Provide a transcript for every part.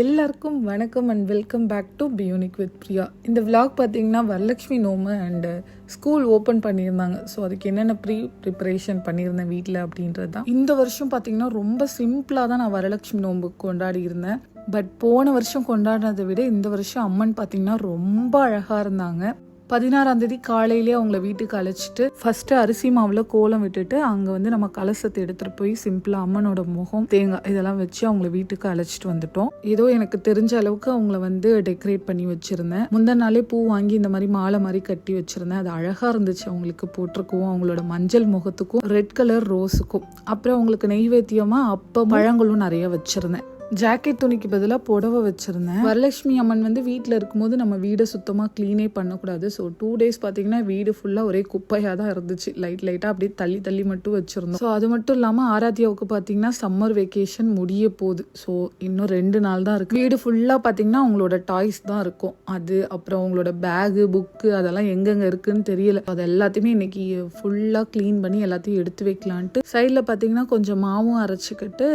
எல்லாருக்கும் வணக்கம் and welcome back to பியூனிக் வித் பிரியா இந்த விலாக் பார்த்தீங்கன்னா Varalakshmi gnome and school open பண்ணியிருந்தாங்க. ஸோ அதுக்கு என்னென்ன ப்ரீ ப்ரிப்பரேஷன் பண்ணியிருந்தேன் வீட்டில் அப்படின்றது தான். இந்த வருஷம் பார்த்தீங்கன்னா ரொம்ப சிம்பிளாக தான் நான் வரலட்சுமி நோம்பு கொண்டாடி இருந்தேன் பட் போன வருஷம் கொண்டாடினதை விட இந்த வருஷம் அம்மன் பார்த்தீங்கன்னா ரொம்ப அழகாக இருந்தாங்க. பதினாறாம் தேதி காலையிலேயே அவங்கள வீட்டுக்கு அழைச்சிட்டு ஃபர்ஸ்ட் அரிசி மாவுல கோலம் விட்டுட்டு அங்க வந்து நம்ம கலசத்தை எடுத்துட்டு போய் சிம்பிளா அம்மனோட முகம் தேங்காய் இதெல்லாம் வச்சு அவங்கள வீட்டுக்கு அழைச்சிட்டு வந்துட்டோம். ஏதோ எனக்கு தெரிஞ்ச அளவுக்கு அவங்கள வந்து டெக்கரேட் பண்ணி வச்சிருந்தேன். முந்தின நாளே பூ வாங்கி இந்த மாதிரி மாலை மாதிரி கட்டி வச்சிருந்தேன். அது அழகா இருந்துச்சு அவங்களுக்கு போட்டிருக்கவும் அவங்களோட மஞ்சள் முகத்துக்கும் ரெட் கலர் ரோஸுக்கும் அப்புறம் அவங்களுக்கு நெய்வேத்தியமா அப்ப பழங்களும் நிறைய வச்சிருந்தேன். ஜாக்கெட் துணிக்கு பதிலாக புடவை வச்சுருந்தேன். வரலட்சுமி அம்மன் வந்து வீட்டில் இருக்கும்போது நம்ம வீடை சுத்தமாக க்ளீனே பண்ணக்கூடாது. ஸோ டூ டேஸ் பார்த்தீங்கன்னா வீடு ஃபுல்லாக ஒரே குப்பையாக தான் இருந்துச்சு. லைட் லைட்டாக அப்படியே தள்ளி தள்ளி மட்டும் வச்சுருந்தோம். ஸோ அது மட்டும் இல்லாமல் ஆராத்தியாவுக்கு பார்த்தீங்கன்னா சம்மர் வெக்கேஷன் முடிய போகுது. ஸோ இன்னும் ரெண்டு நாள் தான் இருக்குது வீடு ஃபுல்லாக பார்த்தீங்கன்னா அவங்களோட டாய்ஸ் தான் இருக்கும். அது அப்புறம் அவங்களோட பேகு புக்கு அதெல்லாம் எங்கெங்கே இருக்குன்னு தெரியல. அது எல்லாத்தையுமே இன்னைக்கு ஃபுல்லாக க்ளீன் பண்ணி எல்லாத்தையும் எடுத்து வைக்கலான்ட்டு. சைடில் பார்த்தீங்கன்னா கொஞ்சம் மாவும் அரைச்சிக்கிட்டு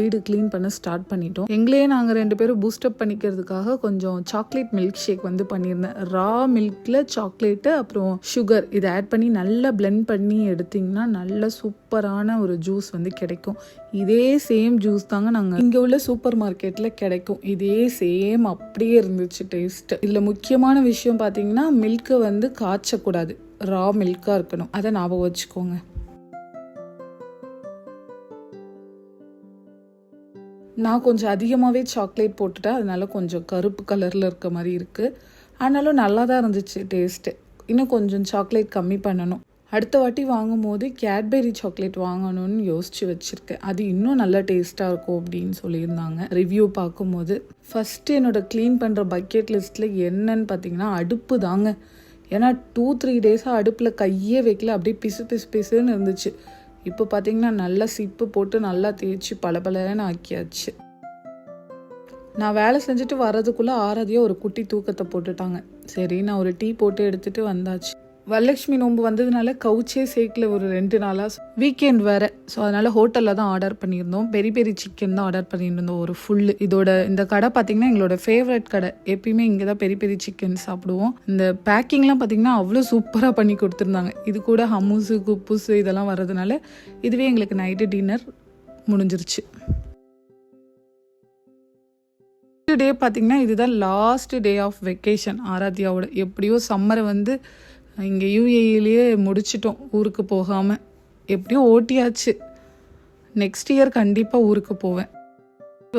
வீடு க்ளீன் பண்ண ஸ்டார்ட் பண்ணிட்டோம். எங்களே நாங்கள் ரெண்டு பேரும் பூஸ்டப் பண்ணிக்கிறதுக்காக கொஞ்சம் சாக்லேட் மில்க் ஷேக் வந்து பண்ணியிருந்தேன். ரா மில்கில் சாக்லேட்டு அப்புறம் சுகர் இதை ஆட் பண்ணி நல்லா பிளெண்ட் பண்ணி எடுத்தீங்கன்னா நல்ல சூப்பரான ஒரு ஜூஸ் வந்து கிடைக்கும். இதே சேம் ஜூஸ் தாங்க நாங்கள் இங்கே உள்ள சூப்பர் மார்க்கெட்டில் கிடைக்கும். இதே சேம் அப்படியே இருந்துச்சு டேஸ்ட் இதில் முக்கியமான விஷயம் பார்த்தீங்கன்னா மில்க்கை வந்து காய்ச்சக்கூடாது. ரா மில்காக இருக்கணும். அதை ஞாபகம் வச்சுக்கோங்க. நான் கொஞ்சம் அதிகமாகவே சாக்லேட் போட்டுட்டேன். அதனால் கொஞ்சம் கருப்பு கலரில் இருக்க மாதிரி இருக்குது ஆனாலும் நல்லா தான் இருந்துச்சு டேஸ்ட்டு இன்னும் கொஞ்சம் சாக்லேட் கம்மி பண்ணணும். அடுத்த வாட்டி வாங்கும் போது கேட்பெரி சாக்லேட் வாங்கணும்னு யோசித்து வச்சுருக்கேன். அது இன்னும் நல்லா டேஸ்ட்டாக இருக்கும் அப்படின்னு சொல்லியிருந்தாங்க. ரிவ்யூ பார்க்கும்போது ஃபஸ்ட்டு என்னோடய க்ளீன் பண்ணுற பக்கெட் லிஸ்ட்டில் என்னன்னு பார்த்தீங்கன்னா அடுப்பு தாங்க. ஏன்னா டூ த்ரீ டேஸாக அடுப்பில் கையே வைக்கல. அப்படியே பிசு பிசு பிசுன்னு இருந்துச்சு. இப்போ பார்த்தீங்கன்னா நல்லா சிப்பு போட்டு நல்லா தேய்ச்சி பளபளன்னு ஆக்கியாச்சு. நான் வேலை செஞ்சுட்டு வர்றதுக்குள்ளே ஆராதியாக ஒரு குட்டி தூக்கத்தை போட்டுட்டாங்க. சரி நான் ஒரு டீ போட்டு எடுத்துட்டு வந்தாச்சு. வரலட்சுமி நோன்பு வந்ததுனால கவுச்சே சேர்க்கல ஒரு ரெண்டு நாளாக வீக்கெண்ட் வேற. ஸோ அதனால் ஹோட்டலில் தான் ஆர்டர் பண்ணியிருந்தோம். பெரி பெரி சிக்கன் தான் ஆர்டர் பண்ணியிருந்தோம். ஒரு ஃபுல்லு இதோட இந்த கடை பார்த்தீங்கன்னா எங்களோட ஃபேவரட் கடை. எப்பயுமே இங்கே தான் பெரி பெரி சிக்கன் சாப்பிடுவோம். இந்த பேக்கிங்லாம் பார்த்தீங்கன்னா அவ்வளோ சூப்பராக பண்ணி கொடுத்துருந்தாங்க. இது கூட ஹம்மூஸு குப்புஸு இதெல்லாம் வர்றதுனால இதுவே எங்களுக்கு நைட்டு டின்னர் முடிஞ்சிருச்சு. டே பார்த்தீங்கன்னா இதுதான் லாஸ்ட் டே ஆஃப் வெக்கேஷன் ஆராத்யாவோட எப்படியோ சம்மரை வந்து இங்கே யூஏஇலேயே முடிச்சிட்டோம் ஊருக்கு போகாமல் எப்படியோ ஓட்டியாச்சு. நெக்ஸ்ட் இயர் கண்டிப்பாக ஊருக்கு போவேன்.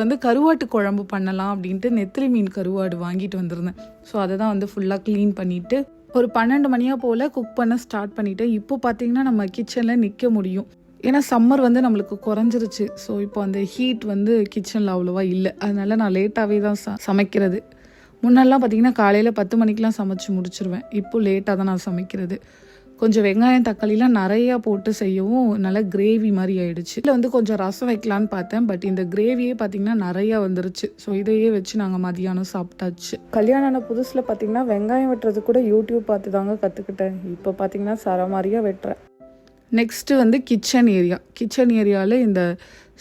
வந்து கருவாட்டு குழம்பு பண்ணலாம் அப்படின்ட்டு நெத்திலி மீன் கருவாடு வாங்கிட்டு வந்திருந்தேன். ஸோ அதை தான் வந்து ஃபுல்லாக க்ளீன் பண்ணிவிட்டு ஒரு பன்னெண்டு மணியாக போல் குக் பண்ண ஸ்டார்ட் பண்ணிட்டேன். இப்போ பார்த்தீங்கன்னா நம்ம கிச்சனில் நிற்க முடியும். ஏன்னா சம்மர் வந்து நம்மளுக்கு குறைஞ்சிருச்சு. ஸோ இப்போ அந்த ஹீட் வந்து கிச்சனில் அவ்வளோவா இல்லை. அதனால நான் லேட்டாகவே தான் ச சமைக்கிறது. முன்னெல்லாம் பார்த்தீங்கன்னா காலையில் பத்து மணிக்கெலாம் சமைச்சு முடிச்சிருவேன். இப்போ லேட்டாக தான் நான் சமைக்கிறது. கொஞ்சம் வெங்காயம் தக்காளிலாம் நிறையா போட்டு செய்யவும் நல்லா கிரேவி மாதிரி ஆயிடுச்சு. இல்லை வந்து கொஞ்சம் ரசம் வைக்கலான்னு பார்த்தேன். பட் இந்த கிரேவியே பார்த்தீங்கன்னா நிறையா வந்துருச்சு. ஸோ இதையே வச்சு நாங்கள் மதியானம் சாப்பிட்டாச்சு. கல்யாணம் ஆன புதுசில் பார்த்தீங்கன்னா வெங்காயம் வெட்டுறது கூட யூடியூப் பார்த்து தாங்க கற்றுக்கிட்டேன் இப்போ பார்த்தீங்கன்னா சரமாரியாக வெட்டுறேன். நெக்ஸ்ட்டு வந்து கிச்சன் ஏரியா கிச்சன் ஏரியாவில் இந்த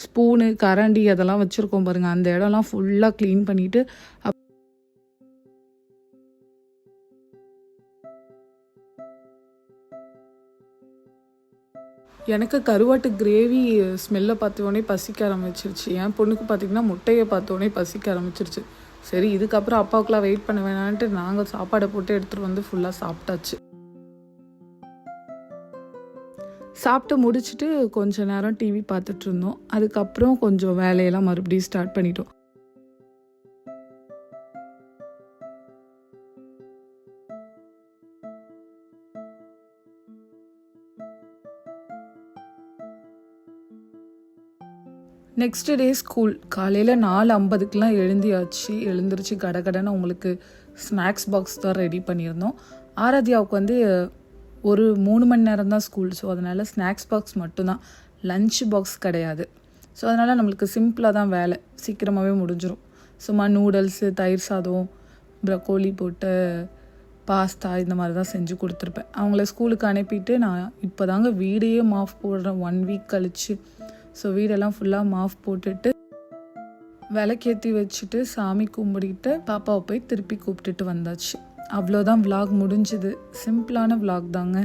ஸ்பூனு கரண்டி அதெல்லாம் வச்சுருக்கோம் பாருங்கள் அந்த இடம்லாம் ஃபுல்லாக க்ளீன் பண்ணிவிட்டு எனக்கு கருவாட்டு கிரேவி ஸ்மெல்லை பார்த்தோன்னே பசிக்க ஆரம்பிச்சிருச்சு. என் பொண்ணுக்கு பார்த்தீங்கன்னா முட்டையை பார்த்தோன்னே பசிக்க ஆரம்பிச்சிருச்சு. சரி இதுக்கப்புறம் அப்பாவுக்குலாம் வெயிட் பண்ண வேணான்ட்டு நாங்கள் சாப்பாடை போட்டு எடுத்துகிட்டு வந்து ஃபுல்லாக சாப்பிட்டாச்சு. சாப்பிட்டு முடிச்சுட்டு கொஞ்ச நேரம் டிவி பார்த்துட்டு இருந்தோம். அதுக்கப்புறம் கொஞ்சம் வேலையெல்லாம் மறுபடியும் ஸ்டார்ட் பண்ணிட்டோம். நெக்ஸ்ட் டே ஸ்கூல் காலையில் நாலு ஐம்பதுக்கெலாம் எழுந்தியாச்சு. எழுந்திருச்சு கடகடன்னு உங்களுக்கு ஸ்நாக்ஸ் பாக்ஸ் தான் ரெடி பண்ணியிருந்தோம். ஆராத்யாவுக்கு வந்து ஒரு மூணு மணி நேரம் தான் ஸ்கூல் ஸோ அதனால் ஸ்நாக்ஸ் பாக்ஸ் மட்டும்தான். லஞ்ச் பாக்ஸ் கிடையாது. ஸோ அதனால் நம்மளுக்கு சிம்பிளாக தான் வேலை. சீக்கிரமாகவே முடிஞ்சிடும் சும்மா நூடுல்ஸு தயிர் சாதம் ப்ரக்கோலி போட்டு பாஸ்தா இந்த மாதிரி தான் செஞ்சு கொடுத்துருப்பேன். அவங்கள ஸ்கூலுக்கு அனுப்பிட்டு நான் இப்போ தாங்க வீடையே மாஃப் போடுறேன். ஒன் வீக் கழிச்சு ஸோ வீடெல்லாம் ஃபுல்லாக மாஃப் போட்டுட்டு விளக்கேற்றி வச்சுட்டு சாமி கும்பிடிட்டு பாப்பாவை போய் திருப்பி கூப்பிட்டுட்டு வந்தாச்சு. அவ்வளோதான் vlog முடிஞ்சுது. சிம்பிளான vlog தாங்க.